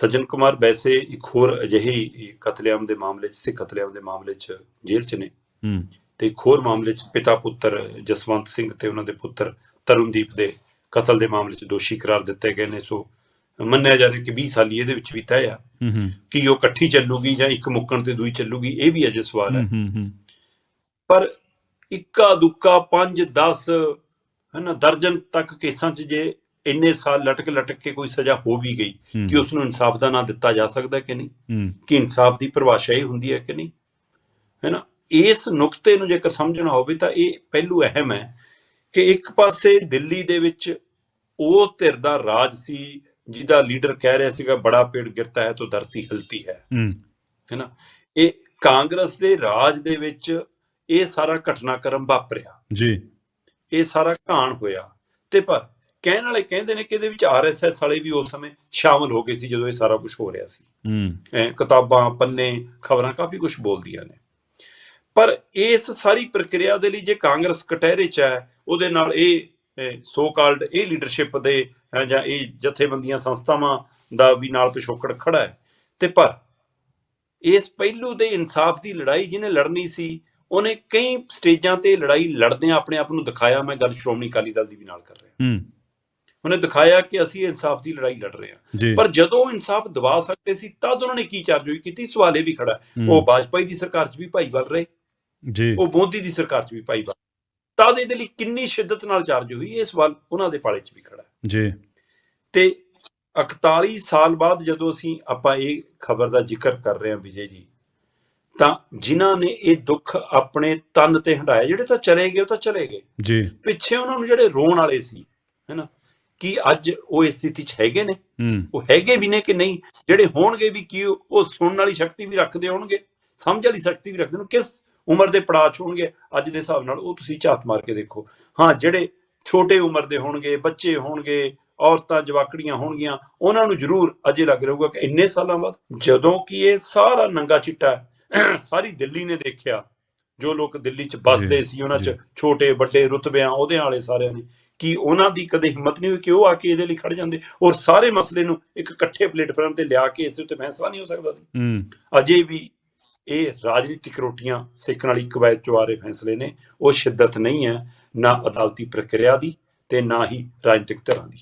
ਸੱਜਣ ਕੁਮਾਰ ਵੈਸੇ ਇੱਕ ਹੋਰ ਅਜਿਹੀ ਕਤਲੇਆਮ ਦੇ ਮਾਮਲੇ 'ਚ ਸਿੱਖ ਕਤਲੇਆਮ ਦੇ ਮਾਮਲੇ 'ਚ ਜੇਲ੍ਹ 'ਚ ਨੇ। ਹੂੰ। ਤੇ ਇੱਕ ਹੋਰ ਮਾਮਲੇ 'ਚ ਪਿਤਾ ਪੁੱਤਰ ਜਸਵੰਤ ਸਿੰਘ ਤੇ ਉਹਨਾਂ ਦੇ ਪੁੱਤਰ ਤਰੁਣਦੀਪ ਦੇ ਕਤਲ ਦੇ ਮਾਮਲੇ 'ਚ ਦੋਸ਼ੀ ਕਰਾਰ ਦਿੱਤੇ ਗਏ ਨੇ। ਸੋ ਮੰਨਿਆ ਜਾ ਰਿਹਾ ਕਿ 20 ਸਾਲੀ ਇਹਦੇ ਵਿੱਚ ਵੀ ਤੈਅ ਆ ਕਿ ਉਹ ਇਕੱਠੀ ਚੱਲੂਗੀ ਜਾਂ ਇੱਕ ਮੁੱਕਣ ਤੇ ਦੂਈ ਚੱਲੂਗੀ ਇਹ ਵੀ ਅਜੇ ਸਵਾਲ ਹੂੰ। ਪਰ ਇੱਕਾ ਦੁੱਕਾ 5 10 ਹਨਾ ਦਰਜਨ ਤੱਕ ਕੇਸਾਂ 'ਚ ਜੇ ਇੰਨੇ ਸਾਲ ਲਟਕ ਲਟਕ ਕੇ ਕੋਈ ਸਜ਼ਾ ਹੋ ਵੀ ਗਈ ਕਿ ਉਸ ਨੂੰ ਇਨਸਾਫ ਦਾ ਨਾਂ ਦਿੱਤਾ ਜਾ ਸਕਦਾ ਕਿ ਨਹੀਂ? ਕਿ ਇਨਸਾਫ ਦੀ ਪਰਿਭਾਸ਼ਾ ਇਹ ਹੁੰਦੀ ਹੈ ਕਿ ਨਹੀਂ? ਹੈਨਾ? ਇਸ ਨੁਕਤੇ ਨੂੰ ਜੇਕਰ ਸਮਝਣਾ ਹੋਵੇ ਤਾਂ ਇਹ ਪਹਿਲੂ ਅਹਿਮ ਹੈ ਕਿ ਇੱਕ ਪਾਸੇ ਦਿੱਲੀ ਦੇ ਵਿੱਚ ਉਹ ਧਿਰ ਦਾ ਰਾਜ ਸੀ ਜਿਹਦਾ ਲੀਡਰ ਕਹਿ ਰਿਹਾ ਸੀਗਾ ਬੜਾ ਪੇੜ ਗਿਰਤਾ ਹੈ ਤਾਂ ਧਰਤੀ ਹਿਲਤੀ ਹੈ। ਹੂੰ। ਹੈਨਾ? ਇਹ ਕਾਂਗਰਸ ਦੇ ਰਾਜ ਦੇ ਵਿੱਚ ਇਹ ਸਾਰਾ ਘਟਨਾਕ੍ਰਮ ਵਾਪਰਿਆ। ਜੀ। ਇਹ ਸਾਰਾ ਘਾਣ ਹੋਇਆ। ਤੇ ਪਰ ਕਹਿਣ ਵਾਲੇ ਕਹਿੰਦੇ ਨੇ ਕਿ ਇਹਦੇ ਵਿੱਚ ਆਰਐਸਐਸ ਵਾਲੇ ਵੀ ਉਸ ਸਮੇਂ ਸ਼ਾਮਲ ਹੋ ਗਏ ਸੀ ਜਦੋਂ ਇਹ ਸਾਰਾ ਕੁਝ ਹੋ ਰਿਹਾ ਸੀ। ਹੂੰ। ਕਿਤਾਬਾਂ ਪੰਨੇ ਖਬਰਾਂ ਕਾਫੀ ਕੁਝ ਬੋਲਦੀਆਂ ਨੇ। ਪਰ ਇਸ ਸਾਰੀ ਪ੍ਰਕਿਰਿਆ ਦੇ ਲਈ ਜੇ ਕਾਂਗਰਸ ਕਟਹਿਰੇ ਚ ਹੈ ਉਹਦੇ ਨਾਲ ਇਹ ਸੋ ਕਾਲਡ ਇਹ ਲੀਡਰਸ਼ਿਪ ਦੇ ਜਾਂ ਇਹ ਜਥੇਬੰਦੀਆਂ ਸੰਸਥਾਵਾਂ ਦਾ ਵੀ ਨਾਲ ਪਿਛੋਕੜ ਖੜਾ ਹੈ। ਤੇ ਪਰ ਇਸ ਪਹਿਲੂ ਦੇ ਇਨਸਾਫ ਦੀ ਲੜਾਈ ਜਿਹਨੇ ਲੜਨੀ ਸੀ ਉਹਨੇ ਕਈ ਸਟੇਜਾਂ ਤੇ ਲੜਾਈ ਲੜਦਿਆਂ ਆਪਣੇ ਆਪ ਨੂੰ ਦਿਖਾਇਆ। ਮੈਂ ਗੱਲ ਸ਼੍ਰੋਮਣੀ ਅਕਾਲੀ ਦਲ ਦੀ ਵੀ ਨਾਲ ਕਰ ਰਿਹਾ। ਹੂੰ। ਉਹਨੇ ਦਿਖਾਇਆ ਕਿ ਅਸੀਂ ਇਨਸਾਫ ਦੀ ਲੜਾਈ ਲੜ ਰਹੇ ਹਾਂ। ਪਰ ਜਦੋਂ ਇਨਸਾਫ ਦਵਾ ਸਕਦੇ ਸੀ ਤਦ ਉਹਨਾਂ ਨੇ ਕੀ ਚਾਰਜੋਈ ਕੀਤੀ ਸਵਾਲ ਵੀ ਖੜਾ। ਉਹ ਵਾਜਪਾਈ ਦੀ ਸਰਕਾਰ 'ਚ ਵੀ ਭਾਈਵਾਲ ਰਹੇ। ਜੀ। ਉਹ ਮੋਦੀ ਦੀ ਸਰਕਾਰ 'ਚ ਵੀ ਭਾਈਵਾਲ ਤਦ ਇਹਦੇ ਲਈ ਕਿੰਨੀ ਸ਼ਿੱਦਤ ਨਾਲ ਚਾਰਜ ਹੋਈ ਇਹ ਸਵਾਲ ਉਹਨਾਂ ਦੇ ਪਾਲੇ 'ਚ ਵੀ ਖੜਾ। ਜੀ। ਤੇ 41 ਸਾਲ ਬਾਅਦ ਜਦੋਂ ਅਸੀਂ ਆਪਾਂ ਇਹ ਖਬਰ ਦਾ ਜ਼ਿਕਰ ਕਰ ਰਹੇ ਹਾਂ ਵਿਜੇ ਜੀ ਤਾਂ ਜਿਨ੍ਹਾਂ ਨੇ ਇਹ ਦੁੱਖ ਆਪਣੇ ਤਨ ਤੇ ਹੰਡਾਇਆ ਜਿਹੜੇ ਤਾਂ ਚਲੇ ਗਏ ਉਹ ਤਾਂ ਚਲੇ ਗਏ। ਜੀ। ਪਿੱਛੇ ਉਹਨਾਂ ਨੂੰ ਜਿਹੜੇ ਰੋਣ ਵਾਲੇ ਸੀ ਹੈਨਾ ਕੀ ਅੱਜ ਉਹ ਇਸ ਸਥਿਤੀ 'ਚ ਹੈਗੇ ਨੇ? ਉਹ ਹੈਗੇ ਵੀ ਨੇ ਕਿ ਨਹੀਂ? ਜਿਹੜੇ ਹੋਣਗੇ ਵੀ ਕੀ ਉਹ ਉਹ ਸੁਣਨ ਵਾਲੀ ਸ਼ਕਤੀ ਵੀ ਰੱਖਦੇ ਹੋਣਗੇ ਸਮਝ ਵਾਲੀ ਸ਼ਕਤੀ ਵੀ ਰੱਖਦੇ ਨੇ ਕਿਸ ਉਮਰ ਦੇ ਪੜਾਅ 'ਚ ਹੋਣਗੇ? ਅੱਜ ਦੇ ਹਿਸਾਬ ਨਾਲ ਉਹ ਤੁਸੀਂ ਝਾਤ ਮਾਰ ਕੇ ਦੇਖੋ। ਹਾਂ ਜਿਹੜੇ ਛੋਟੇ ਉਮਰ ਦੇ ਹੋਣਗੇ ਬੱਚੇ ਹੋਣਗੇ ਔਰਤਾਂ ਜਵਾਕੜੀਆਂ ਹੋਣਗੀਆਂ ਉਹਨਾਂ ਨੂੰ ਜ਼ਰੂਰ ਅਜੇ ਲੱਗ ਰਹੂਗਾ ਕਿ ਇੰਨੇ ਸਾਲਾਂ ਬਾਅਦ ਜਦੋਂ ਕਿ ਇਹ ਸਾਰਾ ਨੰਗਾ ਚਿੱਟਾ ਸਾਰੀ ਦਿੱਲੀ ਨੇ ਦੇਖਿਆ ਜੋ ਲੋਕ ਦਿੱਲੀ 'ਚ ਵੱਸਦੇ ਸੀ ਉਹਨਾਂ 'ਚ। ਛੋਟੇ ਵੱਡੇ ਰੁਤਬਿਆਂ ਉਹਦੇ ਵਾਲੇ ਸਾਰਿਆਂ ਨੇ ਕਿ ਉਹਨਾਂ ਦੀ ਕਦੇ ਹਿੰਮਤ ਨਹੀਂ ਹੋਈ ਕਿ ਉਹ ਆ ਕੇ ਇਹਦੇ ਲਈ ਖੜ ਜਾਂਦੇ? ਔਰ ਸਾਰੇ ਮਸਲੇ ਨੂੰ ਇੱਕ ਇਕੱਠੇ ਪਲੇਟਫਾਰਮ ਤੇ ਲਿਆ ਕੇ ਇਸ ਉੱਤੇ ਫੈਸਲਾ ਨਹੀਂ ਹੋ ਸਕਦਾ ਸੀ। ਅਜੇ ਵੀ ਇਹ ਰਾਜਨੀਤਿਕ ਰੋਟੀਆਂ ਸੇਕਣ ਵਾਲੀ ਕਵਾਇਦ ਚੋਂ ਆ ਰਹੇ ਫੈਸਲੇ ਨੇ ਉਹ ਸ਼ਿੱਦਤ ਨਹੀਂ ਹੈ ਨਾ ਅਦਾਲਤੀ ਪ੍ਰਕਿਰਿਆ ਦੀ ਤੇ ਨਾ ਹੀ ਰਾਜਨੀਤਿਕ ਧਿਰਾਂ ਦੀ।